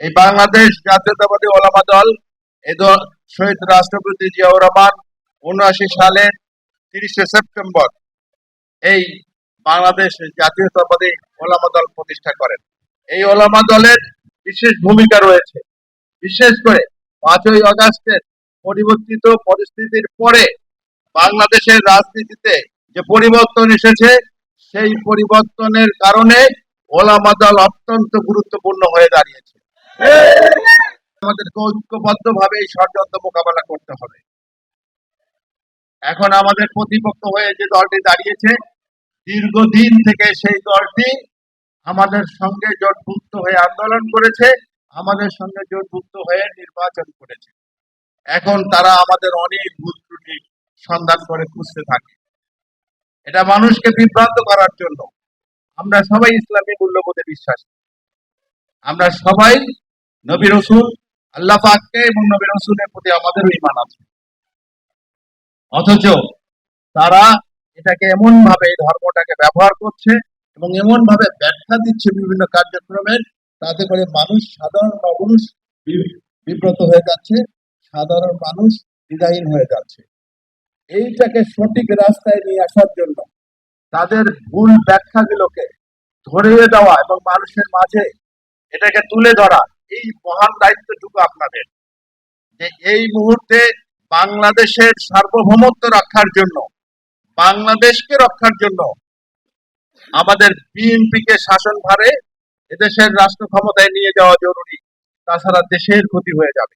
এই বাংলাদেশ জাতীয়তাবাদী ওলামা দল, এই দল শহীদ রাষ্ট্রপতি জিয়াউর রহমান উনআশি সালের তিরিশে সেপ্টেম্বর এই বাংলাদেশ জাতীয়তাবাদী ওলামা দল প্রতিষ্ঠা করেন। এই ওলামা দলের বিশেষ ভূমিকা রয়েছে। বিশেষ করে পাঁচই আগস্টের পরিবর্তিত পরিস্থিতির পরে বাংলাদেশের রাজনীতিতে যে পরিবর্তন এসেছে সেই পরিবর্তনের কারণে ওলামা দল অত্যন্ত গুরুত্বপূর্ণ হয়ে দাঁড়িয়েছে। আমাদেরকে ঐক্যবদ্ধ ভাবে ষড়যন্ত্র মোকাবেলা করতে হবে। এখন আমাদের প্রতিপক্ষ হয়ে যে দলটি দাঁড়িয়েছে, দীর্ঘদিন থেকে সেই দলটি আমাদের সঙ্গে জোটভুক্ত হয়ে আন্দোলন করেছে, আমাদের সঙ্গে জোটভুক্ত হয়ে নির্বাচন করেছে। এখন তারা আমাদের অনেক ভুল ত্রুটি সন্ধান করে খুঁজতে থাকে। এটা মানুষকে বিভ্রান্ত করার জন্য। আমরা সবাই ইসলামী মূল্যবোধে বিশ্বাসী। আমরা সবাই নবী রসুল, আল্লাহ পাককে এবং নবী রসুলের প্রতি আমাদের ইমান আছে। অথচ তারা এটাকে এমন ভাবে এই ধর্মটাকে ব্যবহার করছে এবং এমন ভাবে ব্যাখ্যা দিচ্ছে বিভিন্ন কার্যক্রমের তাতে করে মানুষ সাধারণ মানুষ বিব্রত হয়ে যাচ্ছে, সাধারণ মানুষ দ্বিধাহীন হয়ে যাচ্ছে। এইটাকে সঠিক রাস্তায় নিয়ে আসার জন্য তাদের ভুল ব্যাখ্যাগুলোকে ধরিয়ে দেওয়া এবং মানুষের মাঝে এটাকে তুলে ধরা, এই মহান দায়িত্বটুকু আপনাদের যে এই মুহূর্তে বাংলাদেশের সার্বভৌমত্ব রক্ষার জন্য, বাংলাদেশকে রক্ষার জন্য আমাদের বিএনপিকে শাসন ভারে এদেশের রাষ্ট্র ক্ষমতায় নিয়ে যাওয়া জরুরি, তাছাড়া দেশের ক্ষতি হয়ে যাবে।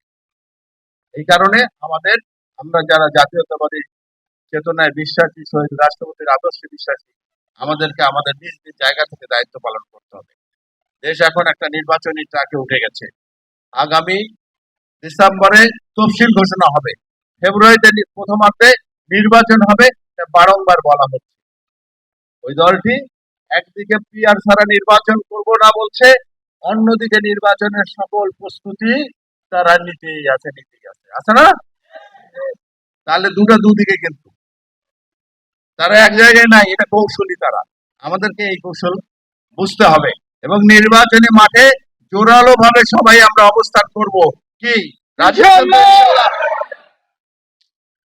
এই কারণে আমাদের, আমরা যারা জাতীয়তাবাদী চেতনায় বিশ্বাসী, শহীদ রাষ্ট্রপতির আদর্শে বিশ্বাসী, আমাদেরকে আমাদের নিজ নিজ জায়গা থেকে দায়িত্ব পালন করতে হবে। দেশ এখন একটা নির্বাচনী ট্রাকে উঠে গেছে। আগামী ডিসেম্বরে তফসিল ঘোষণা হবে। ফেব্রুয়ারিতে প্রথমার্ধে নির্বাচন হবে বারংবার বলা হচ্ছে। ওই দলটি একদিকে পিআর ছাড়া নির্বাচন করব না বলছে, অন্যদিকে নির্বাচনের সকল প্রস্তুতি তারা নিতেই আছে নিতেই আছে। আছে না? তাহলে দুটো দুদিকে কিন্তু। তারা এক জায়গায় নাই এটা কৌশলী তারা। আমাদেরকে এই কৌশল বুঝতে হবে। এবং নির্বাচনী মাঠে জোরালো ভাবে সবাই আমরা অবস্থান করব। কি? রাজি আছেন তো ইনশাআল্লাহ?